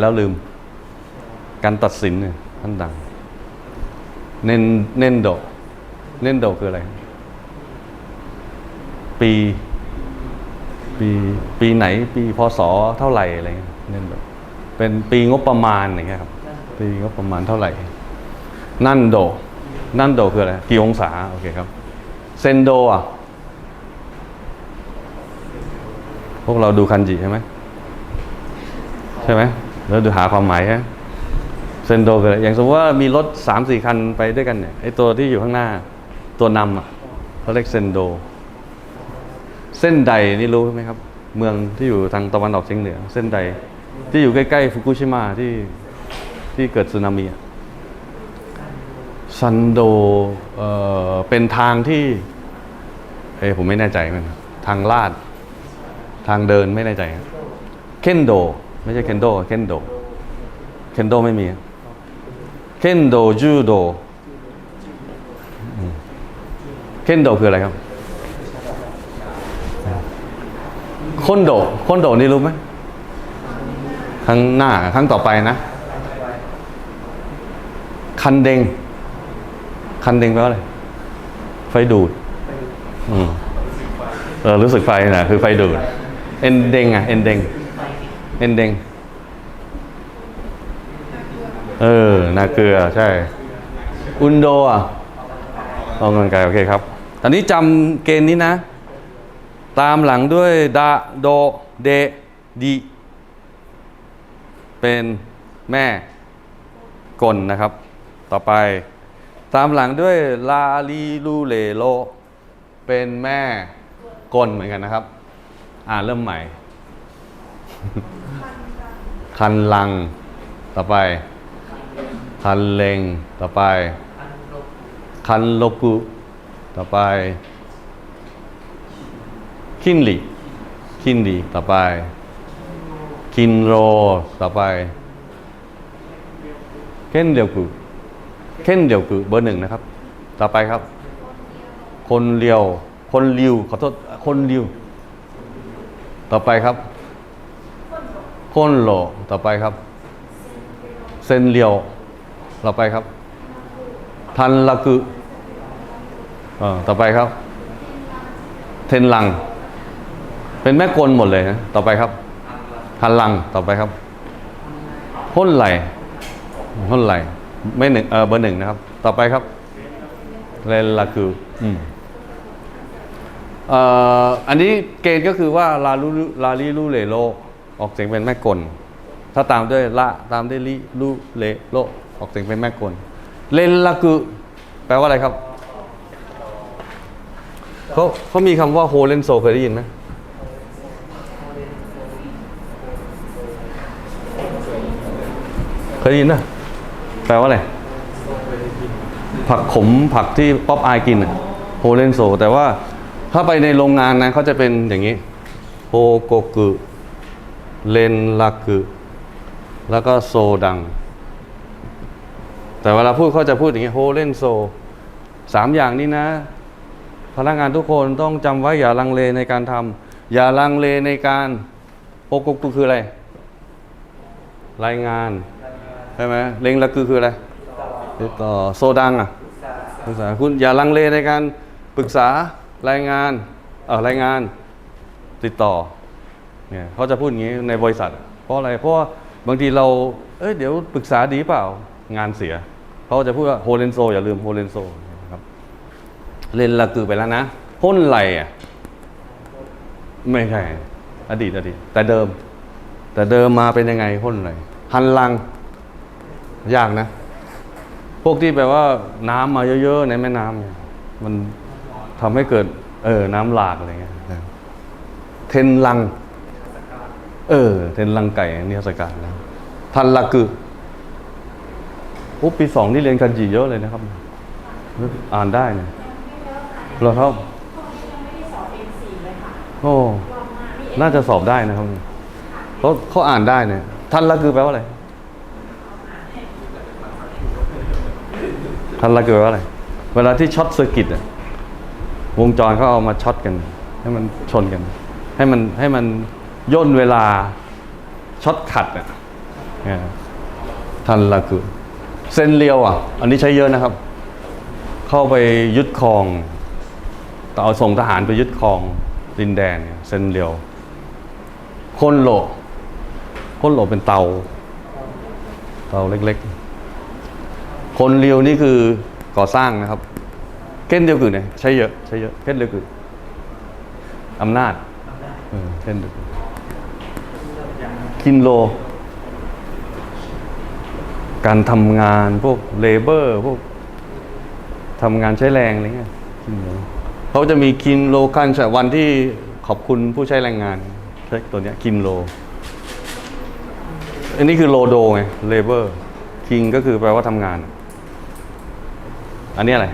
แล้วลืม การตัดสินเนี่ยท่านดัง เน้นเน้นโดเน้นโดคืออะไร ปี ปี ปีไหน ปีพศเท่าไหร่อะไรเงี้ยเนนโดเป็นปีงบประมาณอย่างเงี้ยครับ ปีงบประมาณเท่าไหร่ นั่นโด นั่นโดคืออะไร กี่องศา โอเคครับ เซนโดอะ พวกเราดูคันจิใช่ไหม ใช่ไหม แล้วดูหาความหมายฮะเซนโดคืออะไรอย่างสมมติว่ามีรถสามสี่คันไปด้วยกันเนี่ยไอตัวที่อยู่ข้างหน้า ตัวนำอะเขาเรียกเซนโด เส้นใดนี่รู้ไหมครับ เมืองที่อยู่ทางตะวันออกเฉียงเหนือ เส้นใดที่อยู่ใกล้ๆฟุกุชิมะที่ที่เกิดสึนามิอะซันโดเอ่อเป็นทางที่ เอ้ผมไม่แน่ใจมันทางลาด ทางเดินไม่แน่ใจครับเคนโด ไม่ใช่เคนโดเคนโดเคนโดไม่มีเคนโดจูโดเคนโดคืออะไรครับคอนโดคอนโดนี่รู้ไหมข้างหน้าข้างต่อไปนะ คันเดง คันเดงแปลว่าอะไร ไฟดูดอืมเออรู้สึกไฟนะคือไฟดูด เอ็นเดงอะ เอ็นเดง เอนเดงเออ นาเกลือใช่ อุนโดอะออกกำลังกายโอเคครับ ตอนนี้จำเกณฑ์นี้นะ ตามหลังด้วยดาโดเดดีเป็นแม่กลนะครับ ต่อไป ตามหลังด้วยลาลีลูเลโล เป็นแม่กลเหมือนกันนะครับ อ่าเริ่มใหม่ คันลัง ต่อไป คันเลงต่อไป คันโลกุ ต่อไป คินลีคินลีต่อไป คินโร ต่อไป เคนเดียวกุเคนเดียวกุเบอร์หนึ่งนะครับ ต่อไปครับ คนเลียว คนริว ขอโทษ คนริว ต่อไปครับ คนโหลต่อไปครับเซนเลียวต่อไปครับ ทันละกุเอ่อต่อไปครับ เทนลัง เป็นแม่กลหมดเลยนะต่อไปครับ ทันลังต่อไปครับพ้นไหลพ้นไหลไม่หนึ่งเออเบอร์หนึ่งนะครับ ต่อไปครับเรนลากูอืมเอ่ออันนี้เกณฑ์ก็คือว่าลาลูลาลีลูเลโล ออกเสียงเป็นแม่กล ถ้าตามด้วยละตามด้วยลิลูเลโลออกเสียงเป็นแม่กล เลนลากุแปลว่าอะไรครับเขาเขามีคำว่าโฮเลนโซเคยได้ยินไหมเคยได้ยินนะแปลว่าอะไร ผักขมผักที่ป๊อปอายกินอะโฮเลนโซ แต่ว่าถ้าไปในโรงงานนะเขาจะเป็นอย่างนี้ โฮโกกุ เลนลากุแล้วก็โซดัง แต่เวลาพูดเขาจะพูดอย่างนี้โฮเลนโซสามอย่างนี้นะ พนักงานทุกคนต้องจำไว้อย่าลังเลในการทำอย่าลังเลในการโฮโกกุคืออะไร รายงานใช่ไหมเลงลากุคืออะไรติดต่อโซดังอะปรึกษาคุณอย่าลังเลในการปรึกษารายงานเออรายงานติดต่อ เนี่ยเขาจะพูดอย่างนี้ในบริษัท เพราะอะไรเพราะว่าบางทีเราเอ้ยเดี๋ยวปรึกษาดีเปล่างานเสียเขาจะพูดว่าโฮเลนโซอย่าลืมโฮเลนโซนะครับเลนละกือไปแล้วนะพ่นไหลอะไม่ใช่อดีตอดีต แต่เดิม แต่เดิมมาเป็นยังไงพ่นไหลหันลังยากนะ พวกที่แปลว่าน้ำมาเยอะๆในแม่น้ำเนี่ยมันทำให้เกิด เออน้ำหลากอะไรเงี้ยเทนลัง เออเทนลังไก่นิทรรศการนะทันละกึโอ้ปีสองนี่เรียนกันจีเยอะเลยนะครับ อ่านได้เนี่ยเหราครับโอ้น่าจะสอบได้นะครับเขาเขาอ่านได้เนี่ยทันละคือแปลว่าอะไรทันละคือแปลว่าอะไร เวลาที่ช็อตเซอร์กิตอะวงจรเขาเอามาช็อตกัน ให้มันชนกัน ให้มันให้มัน ย่นเวลาช็อตขัดเนี่ยทันละคือเส้นเลียวอะ อันนี้ใช้เยอะนะครับ เข้าไปยึดครองต่อเอาส่งทหารไปยึดครองดินแดนเนี่ยเส้นเลียวคนโหลคนโหลเป็นเตา เตาเล็กๆ คนเลียวนี่คือก่อสร้างนะครับ เก้นเดียวกือเนี่ยใช้เยอะใช้เยอะเก้นเดียวกืออำนาจเออเก้นเดียวกือ คินโล การทำงานพวกเลเบอร์พวกทำงานใช้แรงอะไรเงี้ยคินโลเขาจะมีคินโลคันใช่วันที่ขอบคุณผู้ใช้แรงงานใช้ตัวเนี้ยคินโล อันนี้คือโลโดไงเลเบอร์คิงก็คือแปลว่าทำงาน อันนี้อะไร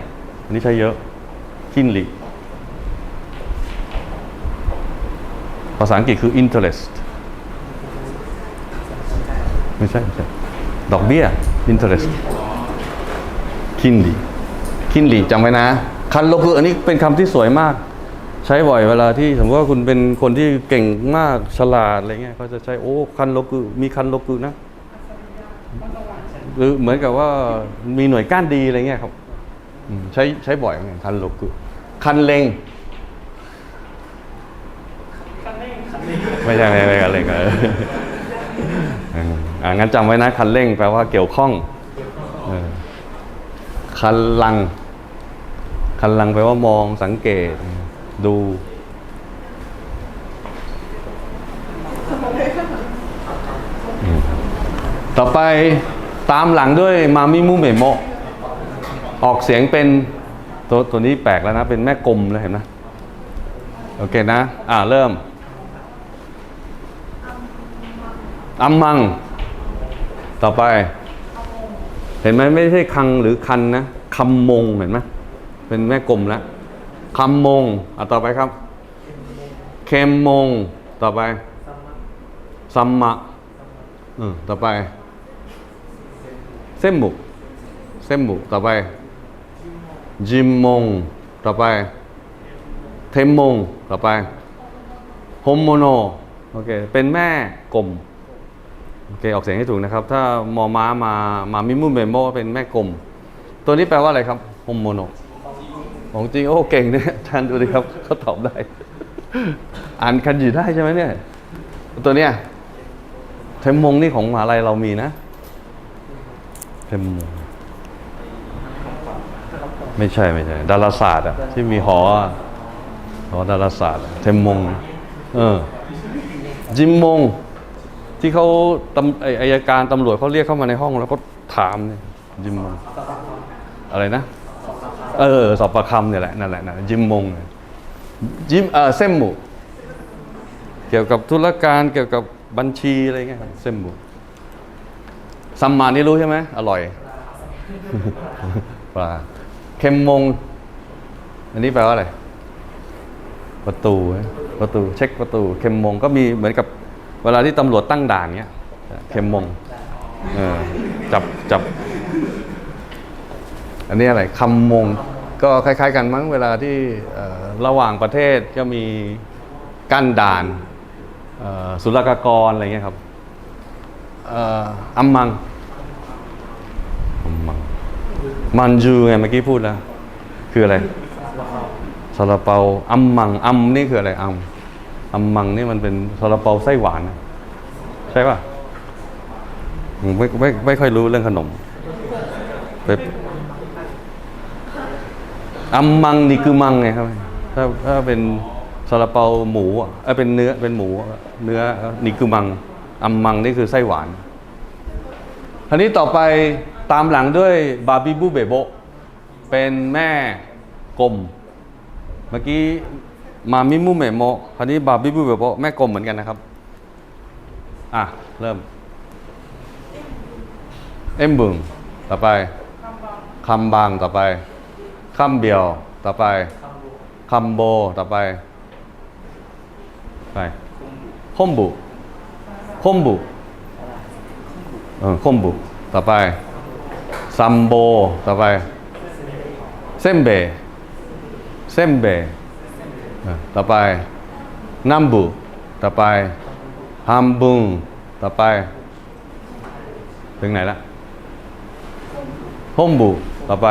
อันนี้ใช้เยอะคินลีภาษาอังกฤษคือ interest ไม่ใช่ไม่ใช่ดอกเบี้ย interest คินลีคินลีจำไว้นะคันโลคืออันนี้เป็นคำที่สวยมาก ใช้บ่อยเวลาที่สมมติว่าคุณเป็นคนที่เก่งมากฉลาดอะไรเงี้ยเขาจะใช้โอ้คันโลคือมีคันโลคือนะหรือเหมือนกับว่ามีหน่วยก้านดีอะไรเงี้ยครับอืมใช้ใช้บ่อยเหมือนกันคันโลคือคันเลงไม่ใช่ไม่ใช่ไม่ใช่คันเร่งเออเอ่างั้นจำไว้นะคันเร่งแปลว่าเกี่ยวข้องคันลัง คันลังแปลว่ามองสังเกต ดู ต่อไปตามหลังด้วยมามิมุเมโมออกเสียงเป็นตัวตัวนี้แปลกแล้วนะ เป็นแม่กลมเลยเห็นไหมโอเคนะ อ่าเริ่ม อัมมัง ต่อไป เห็นไหมไม่ใช่คังหรือคันนะคำมงเห็นไหมเป็นแม่กลมแล้วคำมงอะต่อไปครับเคมมง ต่อไปซัมมะอืมต่อไปเส้นหมุกเส้นหมุกต่อไป จิมมง ต่อไป เทมมง ต่อไปโฮมโมโน โอเค เป็นแม่กลม โอเคออกเสียงให้ถูกนะครับ ถ้ามอม้ามามามิมุเมโมเป็นแม่กลม ตัวนี้แปลว่าอะไรครับโฮมโมโนของจริงโอ้เก่งเนี่ยอาจารย์ดูดิครับเขาตอบได้ อ่านคันจีได้ใช่ไหมเนี่ย ตัวเนี้ยเทมมงนี่ของมหาลัยเรามีนะเทมมงไม่ใช่ไม่ใช่ดาราศาสตร์อะที่มีหอหอดาราศาสตร์เทมมง เออจิมมง ที่เขาตำไอ้อายการตำรวจเขาเรียกเข้ามาในห้องแล้วก็ถามเนี่ยจิมมงอะไรนะ เออสอบประคำเนี่ยแหละนั่นแหละนั่นแหละจิมมงเนี่ยจิมเออเส้นหมูเกี่ยวกับธุรการเกี่ยวกับบัญชีอะไรเงี้ยครับเส้นหมูซัมมานี่รู้ใช่ไหมอร่อยปลาเค็มมง อันนี้แปลว่าอะไร ประตูนะประตู เช็คประตู เค็มมงก็มีเหมือนกับ เวลาที่ตำรวจตั้งด่านเงี้ยเค็มมงเออจับจับ อันนี้อะไรคำมงก็คล้าย ๆ กันมั้งเวลาที่ระหว่างประเทศก็มีกั้นด่านศุลกากรอะไรเงี้ยครับอ่ออัมมังอัมมัง มันจูไงเมื่อกี้พูดแล้ว คืออะไรซาลาเปาอัมมังอัมนี่คืออะไรอัม อัมมังนี่มันเป็นซาลาเปาไส้หวาน ใช่ป่ะผมไม่ไม่ไม่ค่อยรู้เรื่องขนมไปอัมมังนี่คือมังไงครับ ถ้าถ้าเป็นซาลาเปาหมูอะเป็นเนื้อเป็นหมู เนื้อนี่คือมังอัมมังนี่คือไส้หวานคราวนี้ต่อไปตามหลังด้วยบาบิบูเบโบเป็นแม่กลม เมื่อกี้ มามิมุเมโมคราวนี้บาบิบูเบโบแม่กลมเหมือนกันนะครับ อะ เริ่ม เอ็มบึง ต่อไปคำบางต่อไปคำเบียว ต่อไปคำโบต่อไป ไปคมบุคมบุเออคมบุต่อไปซัมโบต่อไปเส้นเบเส้นเบ ต่อไปนัมบุต่อไปฮัมบุงต่อไป ถึงไหนละฮมบุต่อไป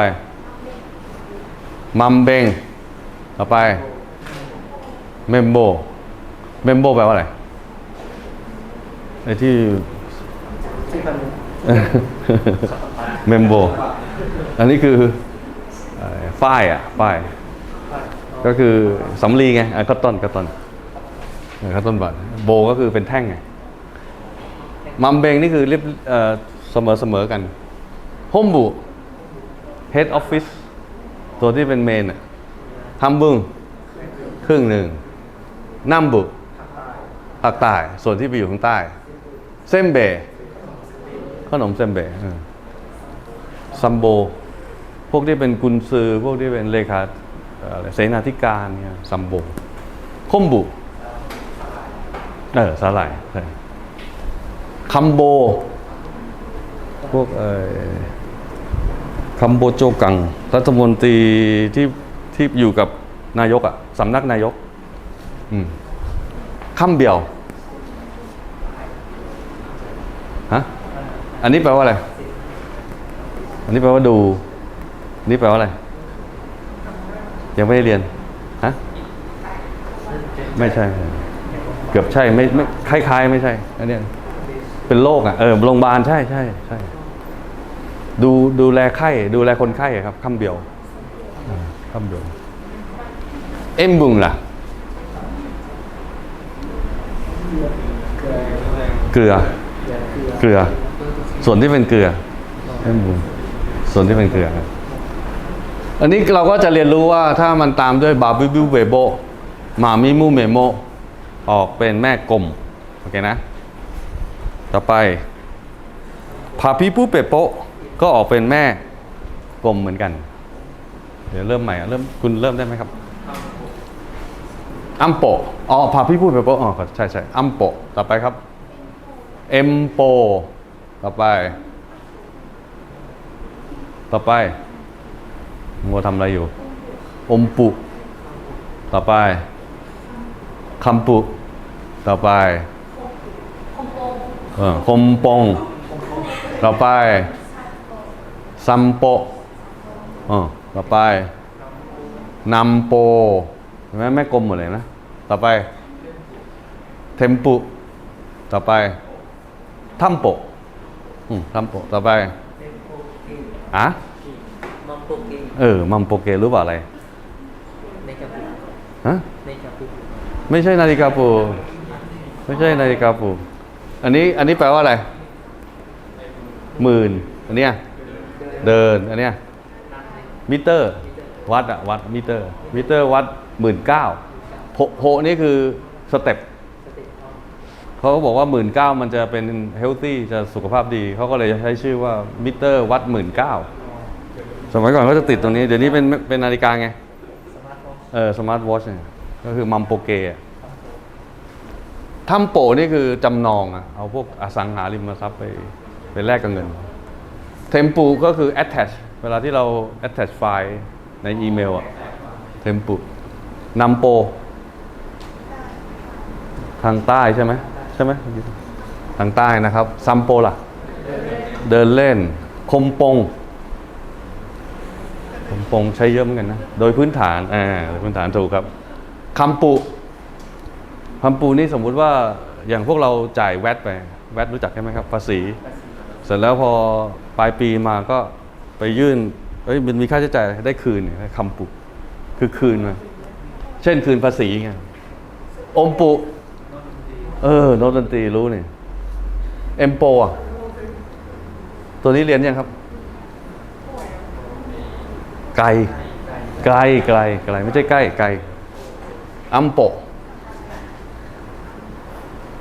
มัมเบงต่อไปเมมโบเมมโบแปลว่าอะไรไอ้ที่เมมโบ อันนี้คือเอ่อฝ้ายอะฝ้าย ก็คือสำลีไงอะต้นก็ต้นเออก็ต้นบัตโบก็คือเป็นแท่งไงมัมเบงนี่คือเรียบเสมอเสมอกันฮมบุ head office ตัวที่เป็นเมนฮัมบุงครึ่งหนึ่งนัมบุภาคใต้ส่วนที่ไปอยู่ข้างใต้ เส้นเบขนมเส้นเบซัมโบ พวกที่เป็นกุนซือ พวกที่เป็นเลขา เสนาธิการเนี่ยซัมโบคมบุเออสาหร่ายคัมโบ พวกเออคัมโบโจกัง รัฐมนตรีที่ที่อยู่กับนายกอะสำนักนายกคัมเบียวฮะอันนี้แปลว่าอะไร อันนี้แปลว่าดูอันนี้แปลว่าอะไร ยังไม่ได้เรียนฮะไม่ใช่ เกือบใช่ไม่ไม่คล้ายๆ ไม่ใช่อันเนี้ยเป็นโรคอะเออโรงพยาบาลใช่ใช่ใช่ดูดูแลไข้ ดูแลคนไข้ครับคำเดียวคำเดียวเอ็มบุงล่ะ เกลือ เกลือ ส่วนที่เป็นเกลือเอ็มบุงส่วนที่เป็นเกลือครับ อันนี้เราก็จะเรียนรู้ว่าถ้ามันตามด้วยบาบิบิวเบโบมามิมูเมโม ออกเป็นแม่กลม โอเคนะ ต่อไปพาพิปูเปโปก็ออกเป็นแม่กลมเหมือนกัน เดี๋ยวเริ่มใหม่เริ่มคุณเริ่มได้ไหมครับอัมโปอ๋อพาพิปูเปโปอ๋อใช่ใช่อัมโปต่อไปครับเอ็มโปต่อไป ต่อไป มัวทำอะไรอยู่ อมปุ ต่อไปคำปุ ต่อไปเออคมปง ต่อไปซัมโปเออต่อไปนำโปเห็นไหมแม่กลมหมดเลยนะ ต่อไป เทมปุ ต่อไปทัมโปทัมโป ต่อไปอะ เกเออ มัมโปเกรู้เปล่าอะไรในกระปุกฮะในกระปุกไม่ใช่นาฬิกาปลุกไม่ใช่นาฬิกาปลุกอันนี้อันนี้แปลว่าอะไรหมื่นอันเนี้ยเดินอันเนี้ยมิเตอร์ วัดอะวัดมิเตอร์ มิเตอร์วัดหมื่นเก้าโพโพนี่คือสเต็ปสเต็ปออฟเขาก็บอกว่าหมื่นเก้ามันจะเป็นเฮลตี้จะสุขภาพดี เขาก็เลยใช้ชื่อว่ามิเตอร์วัดหมื่นเก้า สมัยก่อนเขาจะติดตรงนี้ เดี๋ยวนี้เป็นเป็นนาฬิกาไงสมาร์ทโฟนเออสมาร์ทวอชเนี่ยก็คือมัมโปเกะทำโปะนี่คือจำนองอะเอาพวกอสังหาริมทรัพย์ไปไปแลกกับเงิน เทมปูก็คือ attach เวลาที่เรา attach ไฟล์ในอีเมลอะเทมปูนำโป ทางใต้ใช่ไหมใช่ไหมทางใต้นะครับซัมโปล่ะ เดินเล่น คมปงผม ปงใช้เยอะเหมือนกันนะ โดยพื้นฐานอ่าโดยพื้นฐานถูกครับคำปุคำปุนี่สมมุติว่าอย่างพวกเราจ่ายแวดไป แวดรู้จักใช่ไหมครับภาษี เสร็จแล้วพอปลายปีมาก็ไปยื่นเอ้ยมันมีค่าใช้จ่ายได้คืนเนี่ยคำปุคือคืนมาเช่นคืนภาษีไงอมปุเออโนตดนตรีรู้เนี่ยเอ็มโปอะตัวนี้เรียนยังครับ ไกล ไกลไกลไกลไม่ใช่ใกล้ไกลอัมโปะ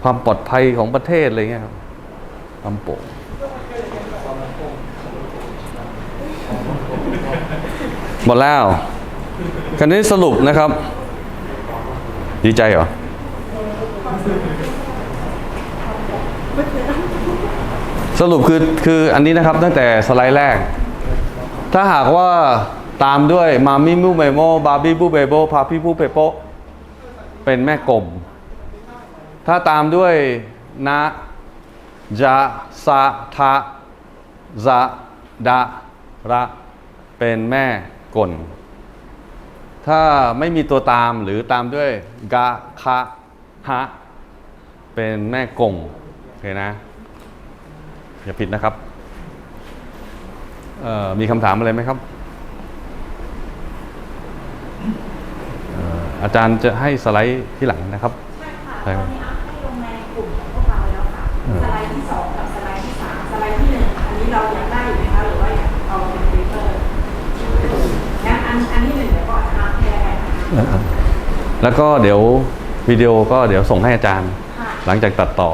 ความปลอดภัยของประเทศอะไรเงี้ยครับอัมโปะหมดแล้วคันนี้สรุปนะครับ ดีใจเหรอสรุปคือคืออันนี้นะครับตั้งแต่สไลด์แรก ถ้าหากว่า ตามด้วยมามิมูเมโมบาร์บี้บูเบโบพาพี่บูเปโปเป็นแม่กลม ถ้าตามด้วยนะจะสะทะซะดะระเป็นแม่กล ถ้าไม่มีตัวตามหรือตามด้วยกะคะฮะเป็นแม่กงโอเคนะ อย่าผิดนะครับมีคำถามอะไรไหมครับ อ่ออาจารย์จะให้สไลด์ที่หลังนะครับ ใช่ค่ะใช่ตครัอบนนี้อัพให้ลงในกลุ่มของพวกเราแล้วค่ะเออสไลด์ที่สองกับสไลด์ที่สามสไลด์ที่หนึ่งอันนี้เราอยากได้อยู่ไหมคะหรือว่าอยากเอาเป็นเปเปอร์งั้นอันอันที่หนึ่งเดี๋ยวก่อนจะอัพให้ได้นะคะแล้วก็เดี๋ยววิดีโอก็เดี๋ยวส่งให้อาจารย์ค่ะหลังจากตัดต่อ